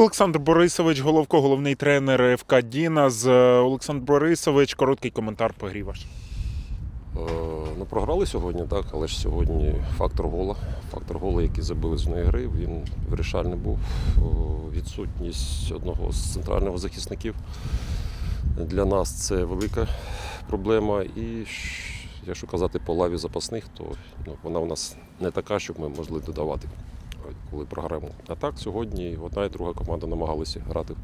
Олександр Борисович, Головко, головний тренер ФК Діназ. Олександр Борисович, короткий коментар по грі ваш. Е, Ну, програли сьогодні, так, але ж сьогодні фактор гола. Фактор гола, який забили з одної гри, він вирішальний був. Відсутність одного з центральних захисників. Для нас це велика проблема. І якщо казати по лаві запасних, то ну, вона у нас не така, щоб ми могли додавати, е, коли програємо. А так, сьогодні одна і друга команда намагалися грати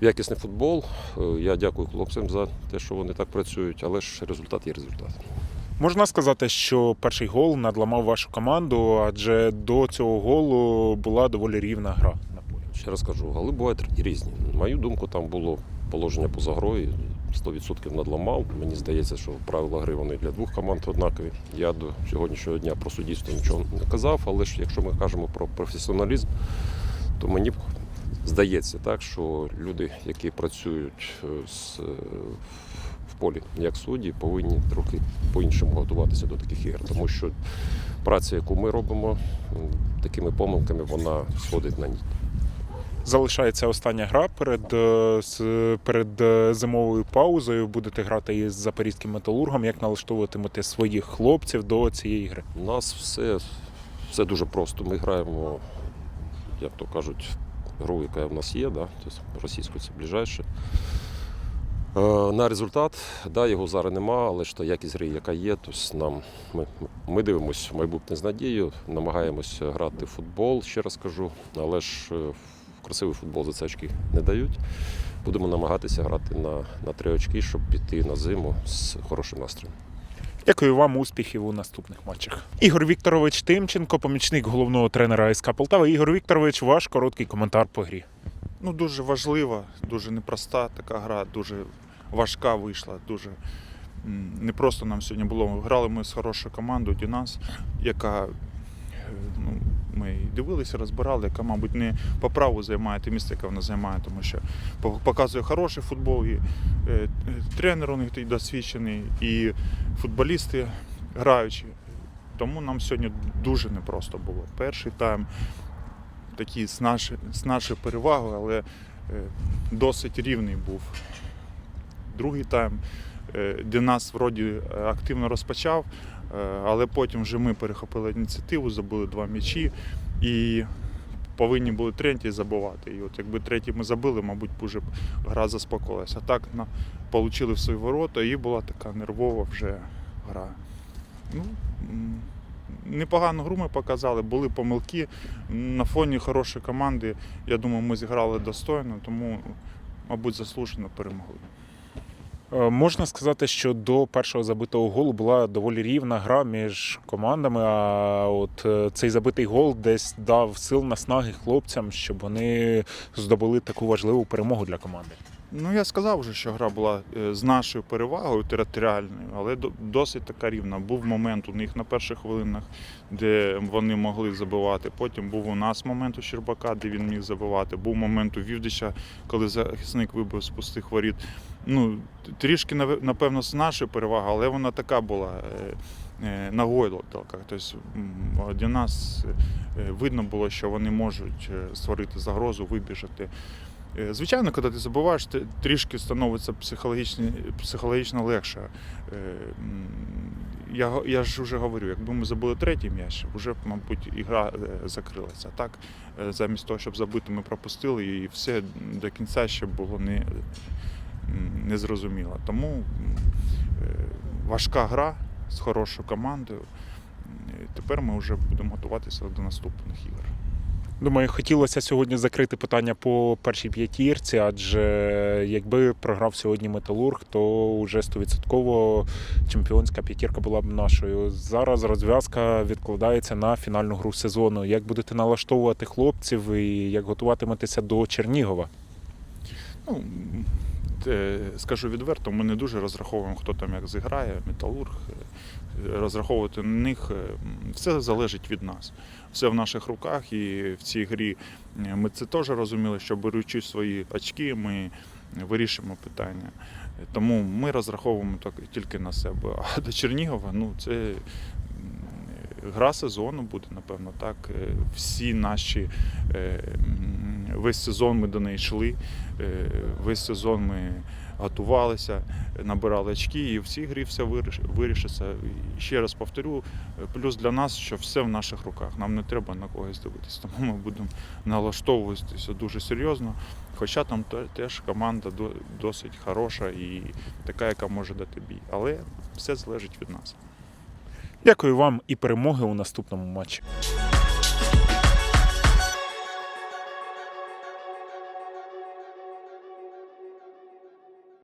в якісний футбол. Е, Я дякую хлопцям за те, що вони так працюють, але ж результат є результат. Можна сказати, що перший гол надламав вашу команду, адже до цього голу була доволі рівна гра на полі. Ще раз кажу, голи бувають і різні. На мою думку, там було положення поза грою. 100% надламав. Мені здається, що правила гри вони для двох команд однакові. Я до сьогоднішнього дня про суддівство нічого не казав, але ж якщо ми кажемо про професіоналізм, то мені б здається так, що люди, які працюють е, з, е, в полі як судді, повинні трохи по-іншому готуватися до таких ігор, тому що праця, яку ми робимо, такими помилками, вона сходить на ніт. Залишається остання гра перед, е, перед е, зимовою паузою. Будете грати із запорізьким металургом. Як налаштовуватимете своїх хлопців до цієї гри? У нас все, все дуже просто. Ми граємо, як то кажуть, гру, яка в нас є, да? тобто російською це ближайше. Е, На результат, да, його зараз нема, але ж та якість гри, яка є, тобто нам, ми, ми дивимося майбутнє з надією, намагаємося грати в футбол, ще раз кажу, але ж красивий футбол за це очки не дають. Будемо намагатися грати на, на три очки, щоб піти на зиму з хорошим настроєм. Дякую вам, успіхів у наступних матчах. Ігор Вікторович Тимченко, помічник головного тренера СК Полтава. Ігор Вікторович, ваш короткий коментар по грі. Ну, дуже важлива, дуже непроста така гра, дуже важка вийшла. Дуже м, не просто нам сьогодні було. Грали ми з хорошою командою Дінас, яка е, ну, ми дивилися, розбирали, яка, мабуть, не по праву займає те місце, яке вона займає, тому що показує хороший футбол, і е, тренер у них досвідчений, і футболісти граючі. Тому нам сьогодні дуже непросто було. Перший тайм такий з нашою перевагою, але е, досить рівний був. Другий тайм, е, де нас вроді е, активно розпочав, е, але потім вже ми перехопили ініціативу, забили два м'ячі і повинні були третій забивати. І от якби третій ми забили, мабуть, б гра заспокоїлася. А так на, получили в свої ворота і була така нервова вже гра. Ну, непогану гру ми показали, були помилки. На фоні хорошої команди, я думаю, ми зіграли достойно, тому, мабуть, заслужено перемогли. Е, Можна сказати, що до першого забитого голу була доволі рівна гра між командами. А от е, цей забитий гол десь дав сил наснаги хлопцям, щоб вони здобули таку важливу перемогу для команди. Ну, я сказав вже, що гра була е, з нашою перевагою територіальною, але досить така рівна. Був момент у них на перших хвилинах, де вони могли забивати. Потім був у нас момент у Щербака, де він міг забивати. Був момент у Вівдича, коли захисник вибив з пустих воріт. Ну, трішки, напевно, з нашої переваги, але вона така була. е, е, На гойлотелках. Тобто для нас видно було, що вони можуть створити загрозу, вибіжати. Е, Звичайно, коли ти забуваєш, ти трішки становиться психологічно, психологічно легше. Е, Я, я ж вже говорю, якби ми забили третій м'яч, вже, мабуть, ігра е, закрилася. Так, замість того, щоб забити, ми пропустили, і все до кінця ще було не, м, незрозуміло. Тому важка гра з хорошою командою. Тепер ми вже будемо готуватися до наступних ігор. Думаю, хотілося сьогодні закрити питання по першій п'ятірці, адже якби програв сьогодні металург, то вже стовідсотково чемпіонська п'ятірка була б нашою. Зараз розв'язка відкладається на фінальну гру сезону. Як будете налаштовувати хлопців і як готуватиметеся до Чернігова? Ну, е, скажу відверто, ми не дуже розраховуємо, хто там як зіграє, металург. Розраховувати на них е, все залежить від нас. Все в наших руках, і в цій грі е, ми це теж розуміли, що беручи свої очки, ми вирішимо питання. Тому ми розраховуємо тільки на себе. А до Чернігова, ну це гра сезону буде, напевно, так. Е, Всі наші Весь сезон ми до неї йшли, весь сезон ми готувалися, набирали очки, і в цій грі все виріш- вирішиться. Ще раз повторю, плюс для нас, що все в наших руках. Нам не треба на когось дивитися, тому ми будемо налаштовуватися дуже серйозно. Хоча там теж команда досить хороша і така, яка може дати бій. Але все залежить від нас. Дякую вам і перемоги у наступному матчі.